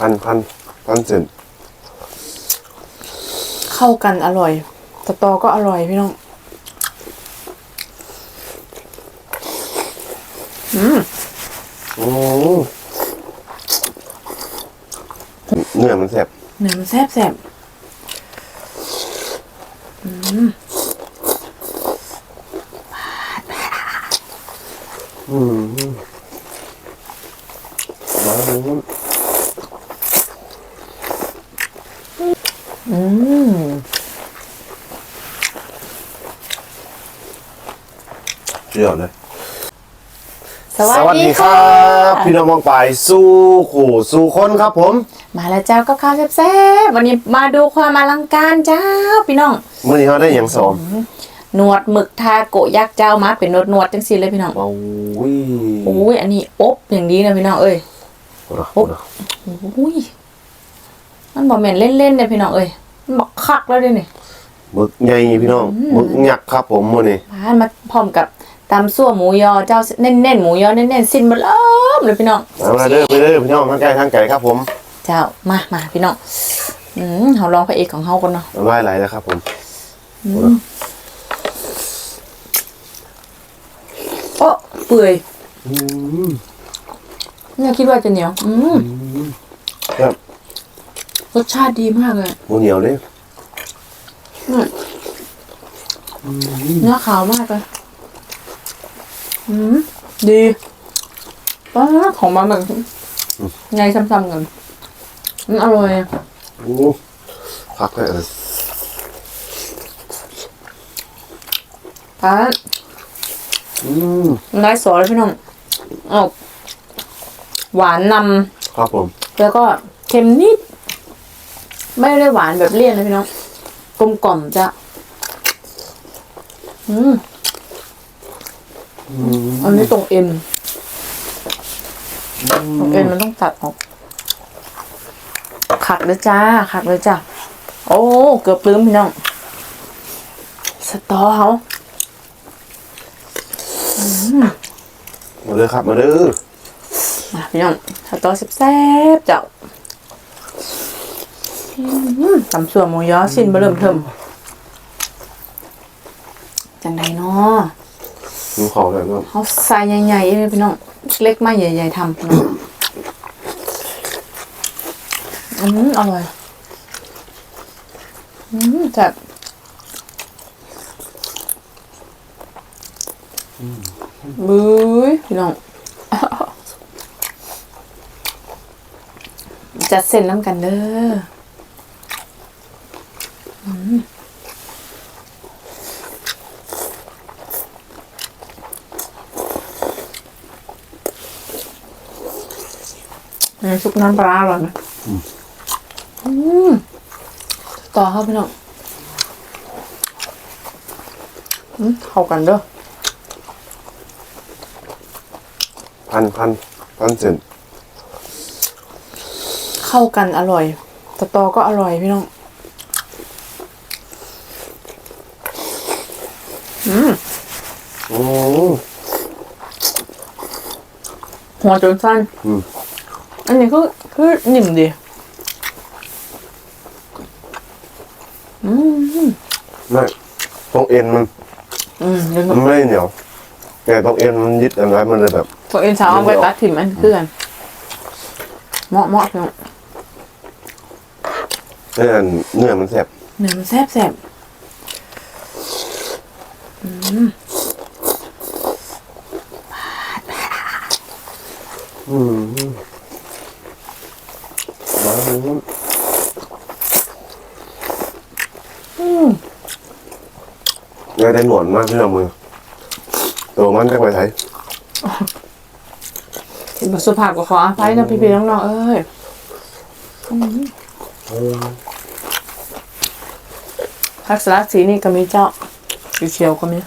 พันพันพันเซนเข้ากันอร่อยสตอก็อร่อยพี่น้องอืมโอ้เนื้อมันแซ่บเนื้อมันแซ่บแซ่บอืมอืมมาดู อืม เชื่อเลยสวัสดีค่ะพี่น้องมองไปสู้ขู่สู้คนครับผมมาแล้วเจ้ากับข้าวแซ่บๆวันนี้มาดูความอลังการเจ้าพี่น้องเมื่อนี้เขาได้อย่างสองหนวดหมึกทาโกะยักษ์เจ้ามาเป็นหนวดหนวดๆจังสิเลยพี่น้องโอ้ยโอ้ยอันนี้อบอย่างดีนะพี่น้องเอ้ย โอ้โหโอ้ยมันบอกแม่นเล่นๆเลยพี่น้องเอ้ยมันบอกคักแล้วเด้วยนี่หมึกใหญ่พี่น้องหมึกยักษ์ครับผมมื่อนี้ พานมาพร้อมกับ ตำซั่วหมูยอเจ้าเน้นๆหมูยอเน้นๆสิ้นเบล่มเลยพี่น้องเอามาเด้อไปเด้อพี่น้องทั้งไก่ทั้งไก่ครับผม เจ้ามามาพี่น้องอืมเขาลองพระเอกของเขากันเนาะน้ำลายไหลแล้วครับผมโอ้เปื่อยอืมเนี่ยคิดว่าจะเหนียว อืมครับรสชาติดีมากเลยหมูเหนียวเลยเนี่ยเนื้อขาวมากเลย อืมดีป้าของมันแบบไงซ้ำๆกันมันอร่อยอะโอ้พักเลยเออป้าอืมน้อยสอเลยพี่น้องออกหวานนครับผมำแล้วก็เค็มนิด ไม่ได้หวานแบบเลี่ยนเลยพี่น้องกลมกล่อมจะ อืม อืมอันนี้ตรงเอ็นตรงเอ็นมันต้องตัดออกขัดเลยจ้าขัดเลยจ้าโอ้เกือบลืมพี่น้องสตอเขามาเด้อครับมาเด้อมาพี่น้องสตอแซ่บๆเจ้าอืมตำส่วนหมูยอสิ้นเบอเริ่มเทิมจังไดเนาะ ผมขอแบบว่าเขาใส่ใหญ่ๆเลยพี่น้องเล็กมาใหญ่ๆทำพี่น้องอืมอร่อยอืมแซ่บบุ้ยพี่น้องจัดเส้นน้ำกันเด้อ ซุปน้ำปลาร้าอร่อยไหมอืมต่อเข้าพี่น้องอืมเข้ากันเด้อพันพันพันเซนเข้ากันอร่อยสตอก็อร่อยพี่น้อง อืมโอ้หัวจนสั้น อืม อันนี้คือคือนิ่มดี อืมไม่ตรงเอ็นมันอืมเดี๋ยวมันไม่เหนียว แต่ตรงเอ็นมันยึดเอะไรมันเลยแบบ ตัวเอ็นสาวเอาไปตัดถิ่มอันคือกันเหมาะเหมาะพี่น้องเนื้อเนื้อมันแซ่บเนื้อมันแซ่บแซ่บอืมอืมมาดู อืม เนื้อได้หนวดมากที่เรามือตัวมันจะไปใช้บทสุภาพก็ขออภัยนะพี่ๆน้องๆเอ้ยอืมผักสลัดสีนี่ก็มีเจ้าสีเขียวก็มี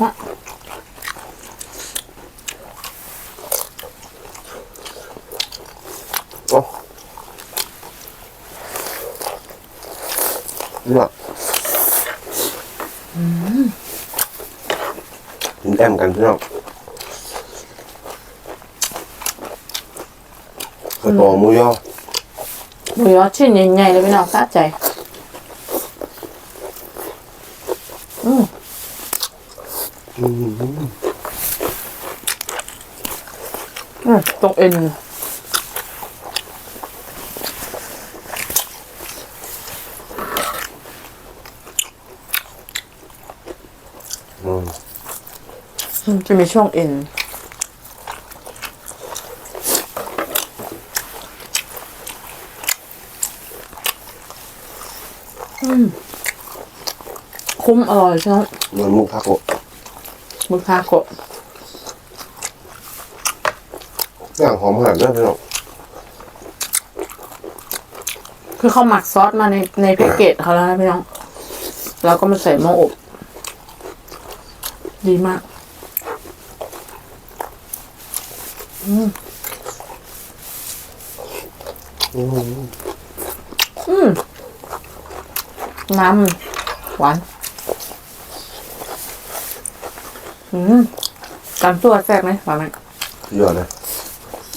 นะ โอ้เนี่ย กินแอมกันพี่น้องกระโตหมูยอหมูยอชิ้นใหญ่ๆเลยพี่น้องสะใจ อืมอืมอืมตรงเอ็น อืม อืม จะมีช่วงเอ็นอืมคุ้มอร่อยใช่ไหมเหมือนหมูทาโกะมึกทาโกะอย่างหอมขนาดนี้พี่น้องคือเขาหมักซอสมาในในแพ็กเกจเขาแล้วนะพี่น้อง แล้วก็มาใส่หม้ออบ ดีมาก อืมอืมอืมน้ำหวาน อืมการตัวแซ่บไหมหวานไหมยอดเลย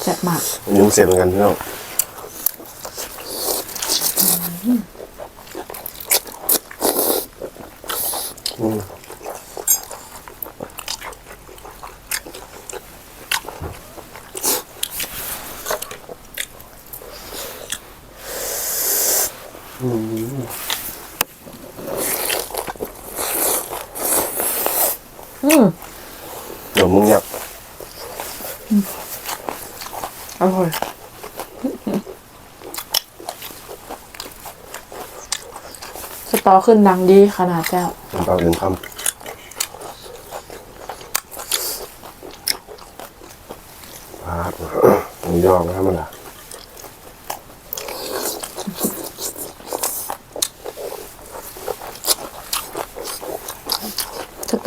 แซ่บมากอันนี้มันเสร็จเหมือนกันพี่น้องอืม อืมเดี๋ยวมึงเนี่ยอร่อยสตอขึ้นดังดีขนาดเจ้าน้ำตาลเป็นคำพาดหมูยอนะครับมันล่ะ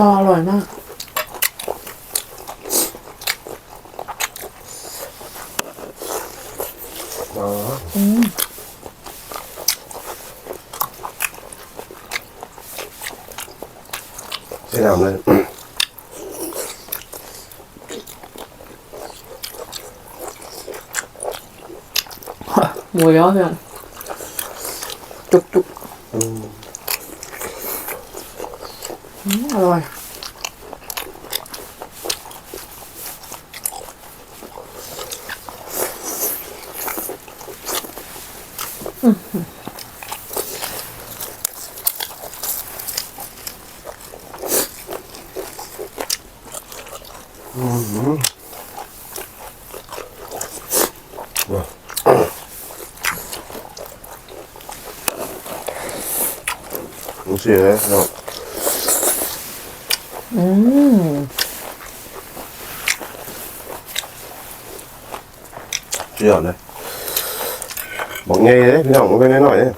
ตออร่อยมาก อ๋ออืมใช่น้ำเลยหมูยอเพื่อนจุกจุก อืม อืมอร่อยมันเสีย เลยเนาะอืมเสียเลยบอกไงเลยพี่น้องมันเป็นน้อยๆเนี่ย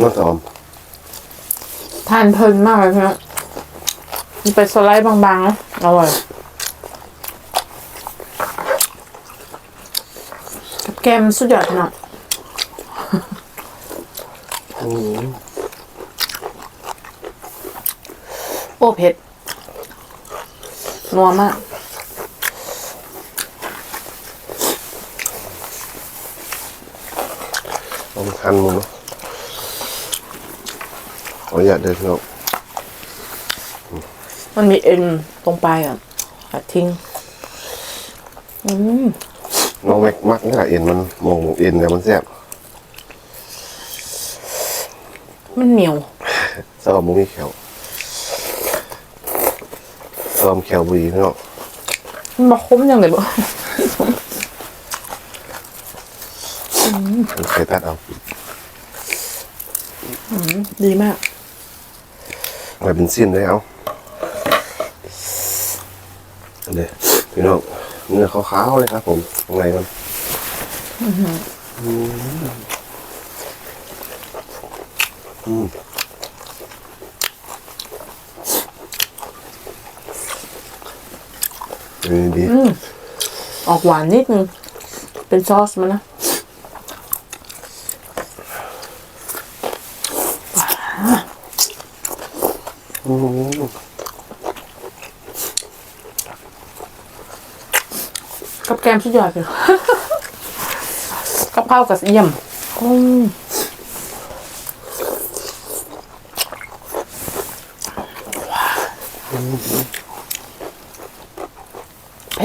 น่าจะอมทานเพลินมากเลยพี่น้องมันเป็นสไลด์บางๆนะอร่อยกับแกมสุดยอดพี่น้องอืมโอ้เผ็ด นัวมากเอามาคันมึงเนาะขออนุญาตเดินพี่น้องมันมีเอ็นตรงปลายอะตัดทิ้ง อืมน้องแม็กมักนี่แหละเอ็นมันมองเอ็นเนี่ยมันแซ่บมันเหนียวสำหรับมึงมีแขว สำหรับแขวบุรีพี่น้องมันมาคุ้มยังไงบ่มันเคยตัดเอาดีมากไว้เป็นสิ้นเลยเอาอันนี้พี่น้องเนื้อขาวๆเลยครับ ผมข้างในมันอืม ดีดีอืมออกหวานนิดนึง เป็นซอสมันนะอืมกับแกมสุดยอดเลย กับข้าวกับเยี่ยมอืม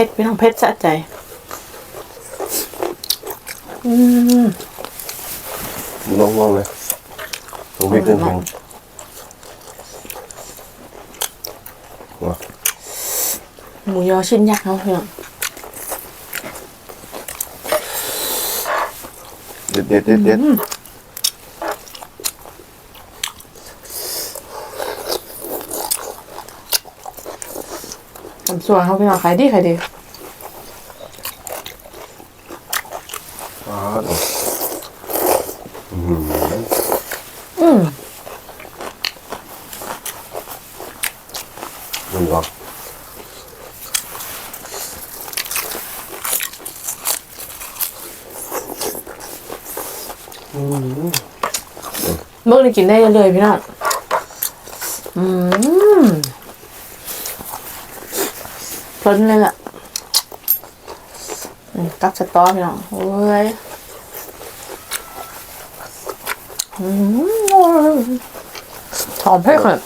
ผ็ดพี่น้องเผ็ดสะใจ อืมลองลองเลยลองพริกหนึ่งแข็งว้าหมูยอชิ้นยักษ์เนาะพี่น้องเด็ดเด็ดเด็ดเด็ด ทำส่วนเขาพี่น้องขายดีขายดีว้าวอืมมันก็เมื่อนี้กินได้เลยพี่น้องอืมเพ ลินเลยล่ะอืมตักสตอพี่น้องโอ้ยอืมหอมเผ็ดเลย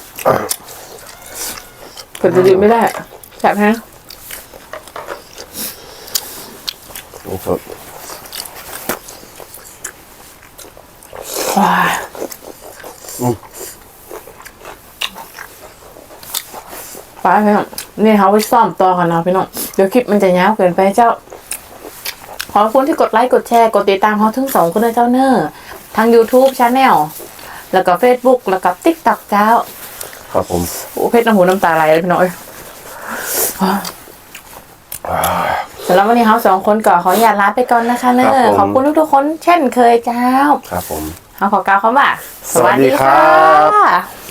เผ็ดจะดีไม่ได้แซ่บแฮะมันสดว้ายไปพี่น้อง นี่เขาไปซ่อมต่อกันนะพี่น้องเดี๋ยวคลิปมันจะยาวเกินไปเจ้า ขอบคุณที่กดไลค์กดแชร์กดติดตามเขาทั้งสองคนเลยเจ้าเนอร์ทาง YouTube Channel แล้วก็ Facebook แล้วก็ TikTok เจ้า ครับผมโอ้เพชรน้ำหูน้ำตาไหลเลยพี่น้อยสำหรับวันนี้เขาสองคนก็ขออนุญาตลาไปก่อนนะคะเนอร์ขอบคุณทุกๆคนเช่นเคยเจ้า ครับผมเขาขอกล่าวคำว่าสวัสดีครับสวัสดีค่ะ